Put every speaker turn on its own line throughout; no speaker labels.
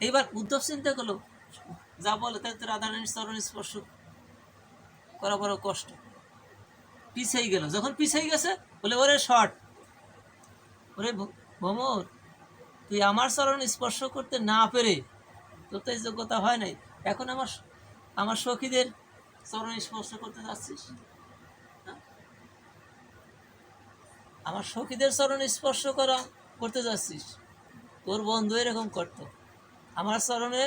এইবার উদ্ধব চিন্তা করল, যা বলে তাই তো রাধারানীর চরণ স্পর্শ করা বড় কষ্ট। পিছাই গেল। যখন পিছাই গেছে, বলে, ওরে শর্ট ওরে ভ- ভ্রমর তুই আমার চরণ স্পর্শ করতে না পেরে তোর তো যোগ্যতা হয় নাই। এখন আমার আমার সখীদের চরণ স্পর্শ করতে যাচ্ছিস? হ্যাঁ? আমার সখীদের চরণ স্পর্শ করা, করতে যাচ্ছিস। তোর বন্ধু এরকম করতো। আমার চরণে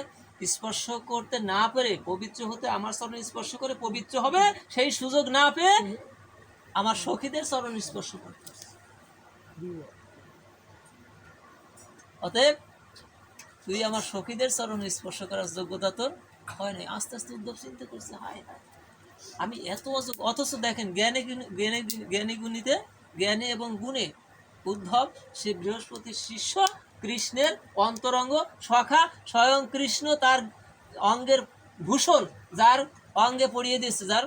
স্পর্শ করতে না পেরে, পবিত্র হতে আমার চরণে স্পর্শ করে পবিত্র হবে, সেই সুযোগ না পেয়ে আমার সখীদের চরণ স্পর্শ করতে অতএব, তুই আমার সখীদের চরণ স্পর্শ করার যোগ্যতা তোর হয় নাই। আস্তে আস্তে উদ্যোগ চিন্তা করছে, হায় আমি এত অথচ দেখেন, জ্ঞানে জ্ঞানে জ্ঞানী গুণীতে, জ্ঞানে এবং গুণে উদ্ধব সে বৃহস্পতির শিষ্য কৃষ্ণের অন্তরঙ্গ সখা স্বয়ং কৃষ্ণ তার অঙ্গের ভূষণ যার অঙ্গে পড়িয়ে দিয়েছে, যার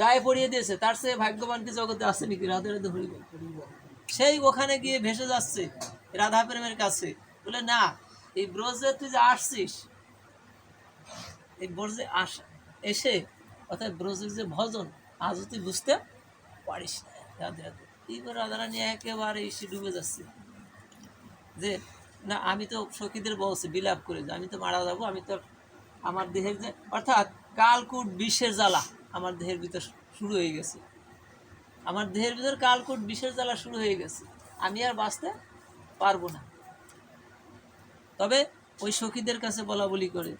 গায়ে পড়িয়ে দিয়েছে। তার সে ভাগ্যবান কি জগতে আছে নাকি? রাধে রাধে হরিব সেই ওখানে গিয়ে ভেসে যাচ্ছে রাধা প্রেমের কাছে। বলে, না, এই ব্রজে তুই যে আসছিস, এই ব্রজে আস, এসে অর্থাৎ ব্রজের যে ভজন, আজও তুই বুঝতে পারিস না। রাধে রাধে। এইবার রাধারানী একেবারে এসে ডুবে যাচ্ছে। যে, না, আমি তো সখীদের বলছি, বিলাপ করে যে, আমি তো মারা যাব, আমি তো আমার দেহের যে অর্থাৎ কালকুট বিষের জ্বালা আমার দেহের ভিতর শুরু হয়ে গেছে। আমার দেহের ভিতর কালকুট বিষের জ্বালা শুরু হয়ে গেছে। আমি আর বাঁচতে পারব না। তবে ওই সখীদের কাছে বলা বলি করে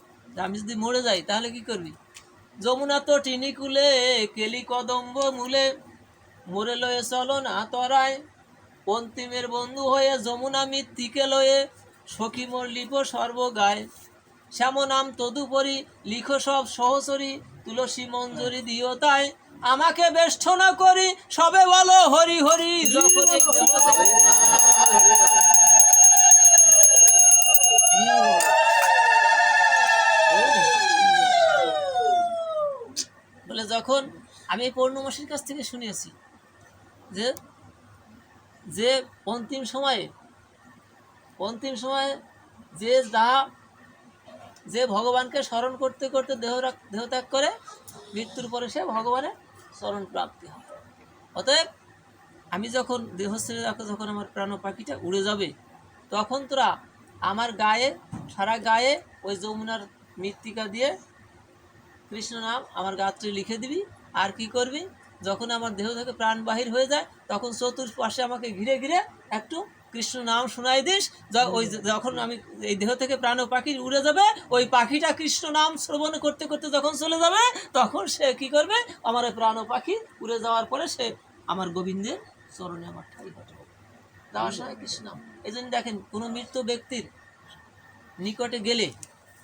আমি যদি মরে যাই, তাহলে কি করবি? যমুনা তো টিনিকুলে, কেলি কদম্ব মূলে, মরে লয়ে চলো না তরায়। অন্তিমের বন্ধু হয়ে যমুনা মৃত্তিকে লয়ে সখী মোর লিপ সর্ব গায়। শ্যাম নাম তদুপরি লিখো সব সহচরী, তুলসী মঞ্জুরি দিও তাই। আমাকে বেষ্টনা করি, সবে বলো হরি হরি বলে, যখন আমি পৌর্ণমাসীর কাছ থেকে শুনিয়েছি যে যে অন্তিম সময়ে অন্তিম সময়ে যে যা, যে ভগবানকে স্মরণ করতে করতে দেহ দেহত্যাগ করে, মৃত্যুর পরে সে ভগবানের স্মরণ প্রাপ্তি হয়। অতএব আমি যখন দেহ ছেড়ে রাখো, যখন আমার প্রাণ পাখিটা উড়ে যাবে, তখন তোরা আমার গায়ে, সারা গায়ে ওই যমুনার মৃত্তিকা দিয়ে কৃষ্ণ নাম আমার গাত্রে লিখে দিবি। আর কি করবি? যখন আমার দেহ থেকে প্রাণ বাহির হয়ে যায়, তখন চতুর্পাশে আমাকে ঘিরে ঘিরে একটু কৃষ্ণ নাম শোনাই দিস ওই যখন আমি এই দেহ থেকে প্রাণ ও পাখি উড়ে যাবে, ওই পাখিটা কৃষ্ণ নাম শ্রবণ করতে করতে যখন চলে যাবে, তখন সে কি করবে? আমার ওই প্রাণ পাখি উড়ে যাওয়ার পরে সে আমার গোবিন্দের চরণে আমার ঠাই সময় কৃষ্ণ এই জন্য দেখেন, কোনো মৃত ব্যক্তির নিকটে গেলে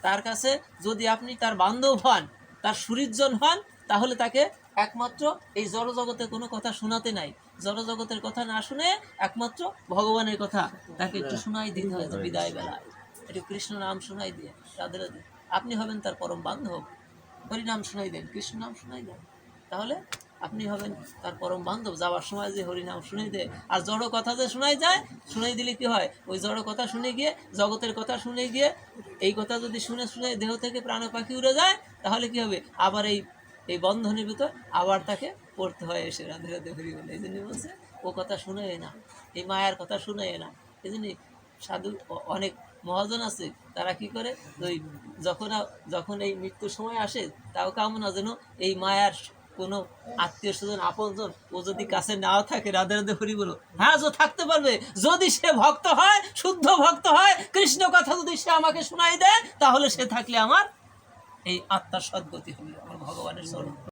তার কাছে যদি আপনি তার বান্ধব হন, তার সুরিজন হন তাহলে তাকে একমাত্র এই জড়জগতের কোনো কথা শোনাতে নাই। জড়জগতের কথা না শুনে একমাত্র ভগবানের কথা তাকে একটু শোনাই দিতে হয় বিদায় বেলায়। একটু কৃষ্ণ নাম শোনাই দিয়ে রাধে আপনি হবেন তার পরম বান্ধব। হরি নাম শোনাই দেন, কৃষ্ণ নাম শোনাই দেন। তাহলে আপনি হবেন তার পরম বান্ধব। যাওয়ার সময় যে হরিনাম শুনে দেয়। আর জড়ো কথা যে শোনাই যায়, শুনেই দিলে কি হয়? ওই জড়ো কথা শুনে গিয়ে, জগতের কথা শুনে গিয়ে, এই কথা যদি শুনে শুনে দেহ থেকে প্রাণ পাখি উড়ে যায়, তাহলে কি হবে? আবার এই এই বন্ধনের ভিতর আবার তাকে পড়তে হয় এসে রাধে রাধে হরি বলে। এই জন্য বলছে, ও কথা শুনে না, এই মায়ার কথা শুনে না। এই জন্য সাধু অনেক মহাজন আছে, তারা কি করে? ওই যখন যখন এই মৃত্যুর সময় আসে, তাও কামনা যেন এই মায়ার কোনো আত্মীয় স্বজন, আপনজন, ও যদি কাছে নাও থাকে, রাধে রাধে হরি বলো হ্যাঁ যে থাকতে পারবে। যদি সে ভক্ত হয়, শুদ্ধ ভক্ত হয়, কৃষ্ণ কথা যদি সে আমাকে শোনাই দেয়, তাহলে সে থাকলে আমার এই আত্মার সদ্গতি হবে আমার ভগবানের স্মরণ